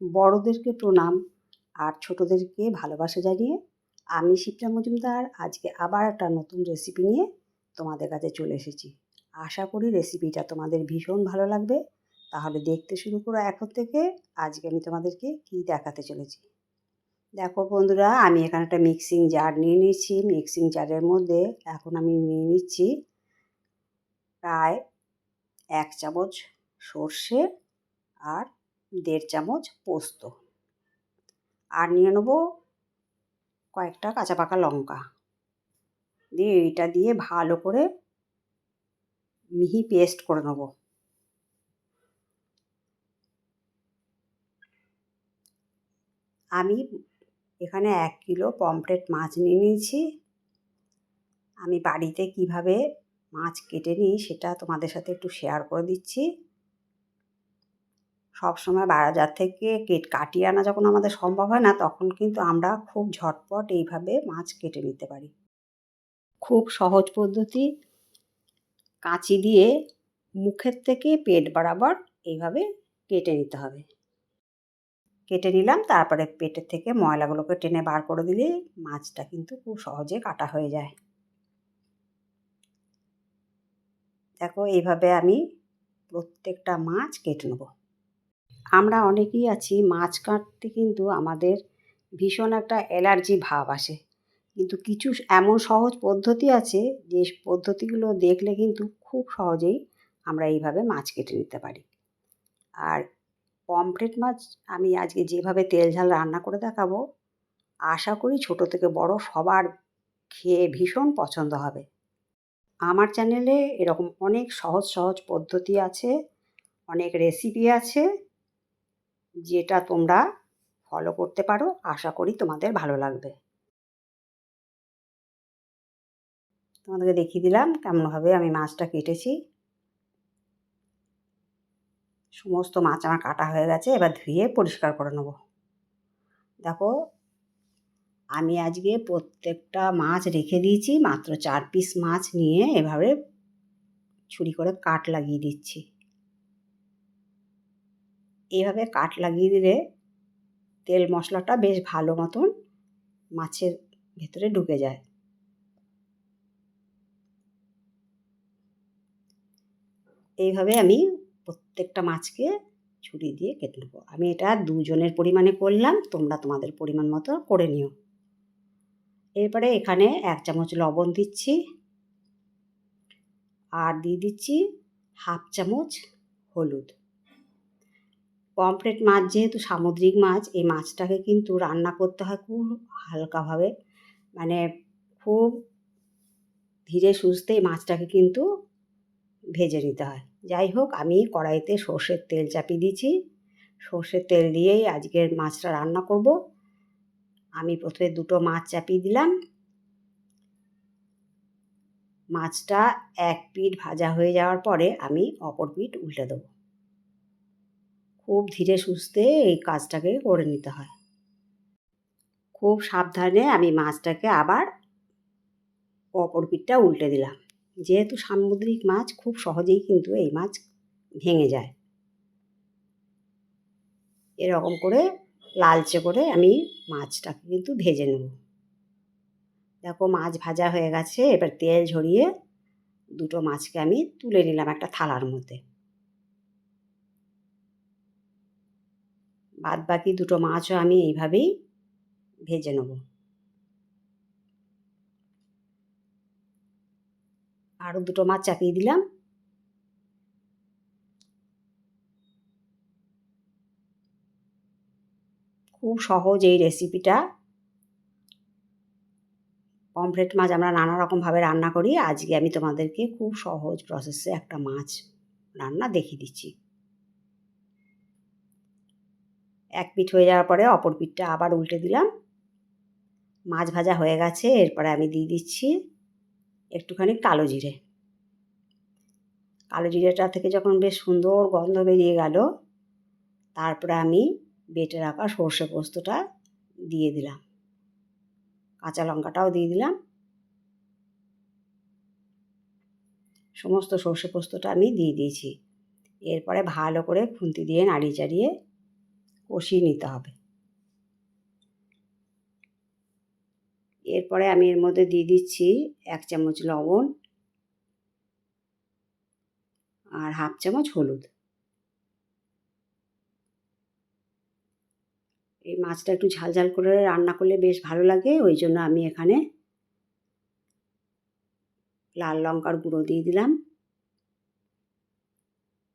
বড়োদেরকে প্রণাম আর ছোটোদেরকে ভালোবাসা জানিয়ে আমি শিপ্রা মজুমদার আজকে আবার একটা নতুন রেসিপি নিয়ে তোমাদের কাছে চলে এসেছি। আশা করি রেসিপিটা তোমাদের ভীষণ ভালো লাগবে। তাহলে দেখতে শুরু করো এখন থেকে। আজকে আমি তোমাদেরকে কী দেখাতে চলেছি। দেখো বন্ধুরা, আমি এখানে একটা মিক্সিং জার নিয়ে নিচ্ছি মিক্সিং জারের মধ্যে এখন আমি নিয়ে নিচ্ছি প্রায় এক চামচ সর্ষে আর দেড় চামচ পোস্ত। আর নিয়ে নেব কয়েকটা কাঁচা পাকা লঙ্কা। দিয়ে এইটা দিয়ে ভালো করে মিহি পেস্ট করে নেব। আমি এখানে এক কিলো পমফ্রেট মাছ নিয়ে নিয়েছি। আমি বাড়িতে কীভাবে মাছ কেটে নিই সেটা তোমাদের সাথে একটু শেয়ার করে দিচ্ছি। সবসময় বাজার থেকে কেট, কাটিয়ে আনা যখন আমাদের সম্ভব হয় না, তখন কিন্তু আমরা খুব ঝটপট এইভাবে মাছ কেটে নিতে পারি। খুব সহজ পদ্ধতি। কাঁচি দিয়ে মুখের থেকে পেট বরাবর এইভাবে কেটে নিতে হবে। কেটে নিলাম, তারপরে পেটের থেকে ময়লাগুলোকে টেনে বার করে দিলে মাছটা কিন্তু খুব সহজে কাটা হয়ে যায়। দেখো, এইভাবে আমি প্রত্যেকটা মাছ কেটে নেব। আমরা অনেকেই আছি, মাছ কাটতে কিন্তু আমাদের ভীষণ একটা অ্যালার্জি ভাব আসে। কিন্তু কিছু এমন সহজ পদ্ধতি আছে, যে পদ্ধতিগুলো দেখলে কিন্তু খুব সহজেই আমরা এইভাবে মাছ কেটে নিতে পারি। আর পমফ্রেট মাছ আমি আজকে যেভাবে তেল ঝাল রান্না করে দেখাবো, আশা করি ছোট থেকে বড় সবার খেয়ে ভীষণ পছন্দ হবে। আমার চ্যানেলে এরকম অনেক সহজ সহজ পদ্ধতি আছে, অনেক রেসিপি আছে যেটা তোমরা ফলো করতে পারো, আশা করি তোমাদের ভালো লাগবে। তোমাদেরকে দেখিয়ে দিলাম কেমনভাবে আমি মাছটা কেটেছি। সমস্ত মাছ আমার কাটা হয়ে গেছে, এবার ধুয়ে পরিষ্কার করে নেব। দেখো, আমি আজকে প্রত্যেকটা মাছ রেখে দিয়েছি, মাত্র চার পিস মাছ নিয়ে এভাবে ছুরি করে কাট লাগিয়ে দিচ্ছি। এইভাবে কাট লাগিয়ে দিলে তেল মশলাটা বেশ ভালো মতন মাছের ভেতরে ঢুকে যায়। এইভাবে আমি প্রত্যেকটা মাছকে ছুরি দিয়ে কেটে নেব। আমি এটা দুজনের পরিমাণে করলাম, তোমরা তোমাদের পরিমাণ মতো করে নিও। এরপরে এখানে এক চামচ লবণ দিচ্ছি। আর দিয়ে দিচ্ছি হাফ চামচ হলুদ। পমফ্রেট মাছ যেহেতু সামুদ্রিক মাছ, এই মাছটাকে কিন্তু রান্না করতে হয় খুব হালকাভাবে। মানে খুব ধীরে সুস্থে এই মাছটাকে কিন্তু ভেজে নিতে হয়। যাই হোক, আমি কড়াইতে সর্ষের তেল চাপিয়ে দিয়েছি। সর্ষের তেল দিয়েই আজকের মাছটা রান্না করব। আমি প্রথমে দুটো মাছ চাপিয়ে দিলাম। মাছটা এক পিঠ ভাজা হয়ে যাওয়ার পরে আমি অপর পিঠ উল্টে দেবো। খুব ধীরে সুস্থে এই কাজটাকে করে নিতে হয়। খুব সাবধানে আমি মাছটাকে আবার অপর পিঠটা উল্টে দিলাম। যেহেতু সামুদ্রিক মাছ, খুব সহজেই কিন্তু এই মাছ ভেঙে যায়। এরকম করে লালচে করে আমি মাছটাকে কিন্তু ভেজে নেব। দেখো মাছ ভাজা হয়ে গেছে, এবার তেল ঝরিয়ে দুটো মাছকে আমি তুলে নিলাম একটা থালার মধ্যে। বাদ বাকি দুটো মাছও আমি এইভাবেই ভেজে নেব। আরও দুটো মাছ চাপিয়ে দিলাম। খুব সহজ এই রেসিপিটা। পমফ্রেট মাছ আমরা নানা রকমভাবে রান্না করি। আজকে আমি তোমাদেরকে খুব সহজ প্রসেসে একটা মাছ রান্না দেখিয়ে দিচ্ছি। এক পিঠ হয়ে যাওয়ার পরে অপর পিঠটা আবার উল্টে দিলাম। মাছ ভাজা হয়ে গেছে, এরপরে আমি দিয়ে দিচ্ছি একটুখানি কালো জিরে। কালো জিরেটা থেকে যখন বেশ সুন্দর গন্ধ বেরিয়ে গেল, তারপরে আমি বেটে রাখা সর্ষে পোস্তটা দিয়ে দিলাম। কাঁচা লঙ্কাটাও দিয়ে দিলাম। সমস্ত সর্ষে পোস্তটা আমি দিয়ে দিয়েছি। এরপরে ভালো করে খুন্তি দিয়ে নাড়িয়ে চাড়িয়ে কষিয়ে নিতে হবে। এরপরে আমি এর মধ্যে দিয়ে দিচ্ছি এক চামচ লবণ আর হাফ চামচ হলুদ। এই মাছটা একটু ঝাল ঝাল করে রান্না করলে বেশ ভালো লাগে, ওই জন্য আমি এখানে লাল লঙ্কার গুঁড়ো দিয়ে দিলাম।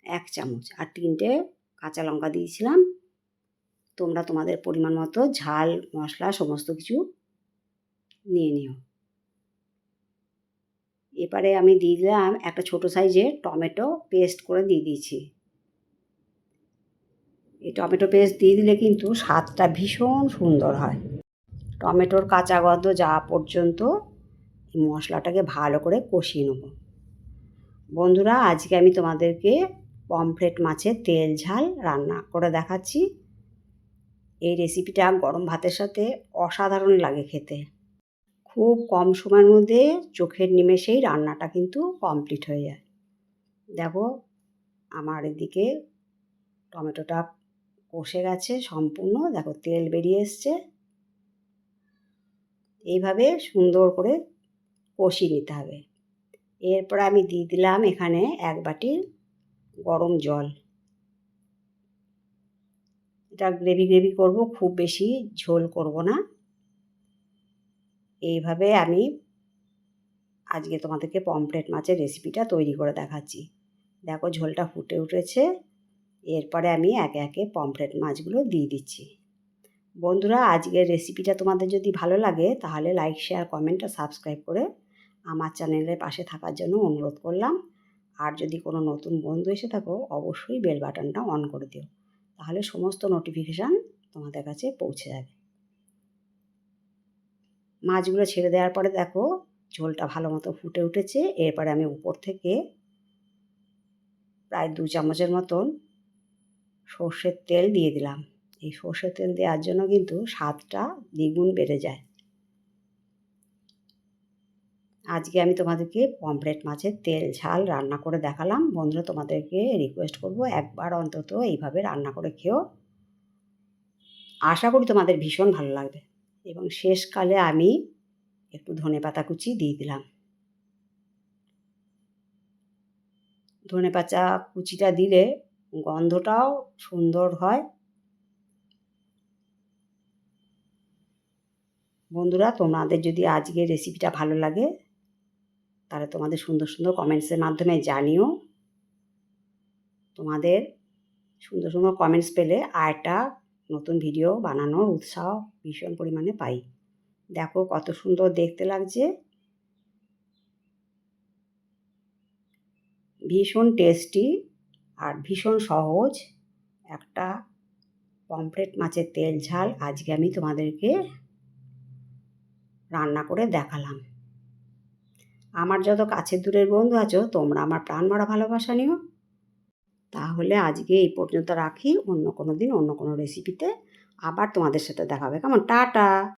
এক চামচ আর তিনটে কাঁচা লঙ্কা দিয়েছিলাম। তোমরা তোমাদের পরিমাণ মতো ঝাল, মশলা, সমস্ত কিছু নিয়ে নিও। এবারে আমি দিয়ে দিলাম একটা ছোটো সাইজের টমেটো পেস্ট করে দিয়ে দিয়েছি। এই টমেটো পেস্ট দিয়ে দিলে কিন্তু স্বাদটা ভীষণ সুন্দর হয়। টমেটোর কাঁচা গন্ধ যাওয়া পর্যন্ত মশলাটাকে ভালো করে কষিয়ে নেব। বন্ধুরা, আজকে আমি তোমাদেরকে পমফ্রেট মাছের তেল ঝাল রান্না করে দেখাচ্ছি। এই রেসিপিটা গরম ভাতের সাথে অসাধারণ লাগে খেতে। খুব কম সময়ের মধ্যে চোখের নিমেষেই রান্নাটা কিন্তু কমপ্লিট হয়ে যায়। দেখো, আমার এদিকে টমেটোটা কষে গেছে সম্পূর্ণ। দেখো, তেল বেরিয়ে এসছে। এইভাবে সুন্দর করে কষিয়ে নিতে হবে। এরপর আমি দিয়ে দিলাম এখানে এক বাটি গরম জল। এটা গ্রেভি গ্রেভি করব, খুব বেশি ঝোল করব না। এইভাবে আমি আজকে তোমাদেরকে পমফ্রেট মাছের রেসিপিটা তৈরি করে দেখাচ্ছি। দেখো ঝোলটা ফুটে উঠেছে, এরপরে আমি একে একে পমফ্রেট মাছগুলো দিয়ে দিচ্ছি। বন্ধুরা, আজকের রেসিপিটা তোমাদের যদি ভালো লাগে, তাহলে লাইক শেয়ার কমেন্ট আর সাবস্ক্রাইব করে আমার চ্যানেলের পাশে থাকার জন্য অনুরোধ করলাম। আর যদি কোনো নতুন বন্ধু এসে থাকো, অবশ্যই বেল বাটনটা অন করে দিও। তাহলে সমস্ত নোটিফিকেশান তোমাদের কাছে পৌঁছে যাবে। মাছগুলো ছেড়ে দেওয়ার পরে দেখো, ঝোলটা ভালো মতো ফুটে উঠেছে। এরপরে আমি উপর থেকে প্রায় দু চামচের মতন সর্ষের তেল দিয়ে দিলাম। এই সর্ষের তেল দেওয়ার জন্য কিন্তু স্বাদটা দ্বিগুণ বেড়ে যায়। আজকে আমি তোমাদেরকে পমফ্রেট মাছের তেল, ঝাল রান্না করে দেখালাম। বন্ধুরা, তোমাদেরকে রিকোয়েস্ট করব একবার অন্তত এইভাবে রান্না করে খেও আশা করি তোমাদের ভীষণ ভালো লাগবে। এবং শেষকালে আমি একটু ধনে পাতা কুচি দিয়ে দিলাম। ধনে পাতা কুচিটা দিলে গন্ধটাও সুন্দর হয়। বন্ধুরা, তোমাদের যদি আজকের রেসিপিটা ভালো লাগে তাহলে তোমাদের সুন্দর সুন্দর কমেন্টসের মাধ্যমে জানিও। তোমাদের সুন্দর সুন্দর কমেন্টস পেলে আর একটা নতুন ভিডিও বানানোর উৎসাহ ভীষণ পরিমাণে পাই। দেখো কত সুন্দর দেখতে লাগছে। ভীষণ টেস্টি আর ভীষণ সহজ একটা পমফ্রেট মাছের তেল ঝাল আজকে আমি তোমাদেরকে রান্না করে দেখালাম। আমার যত কাছের দূরের বন্ধু আছো, তোমরা আমার প্রাণ ভরা ভালোবাসা নিও। তাহলে আজকে এই পর্যন্ত রাখি। অন্য কোনো দিন অন্য কোনো রেসিপিতে আবার তোমাদের সাথে দেখাবে কেমন? টাটা!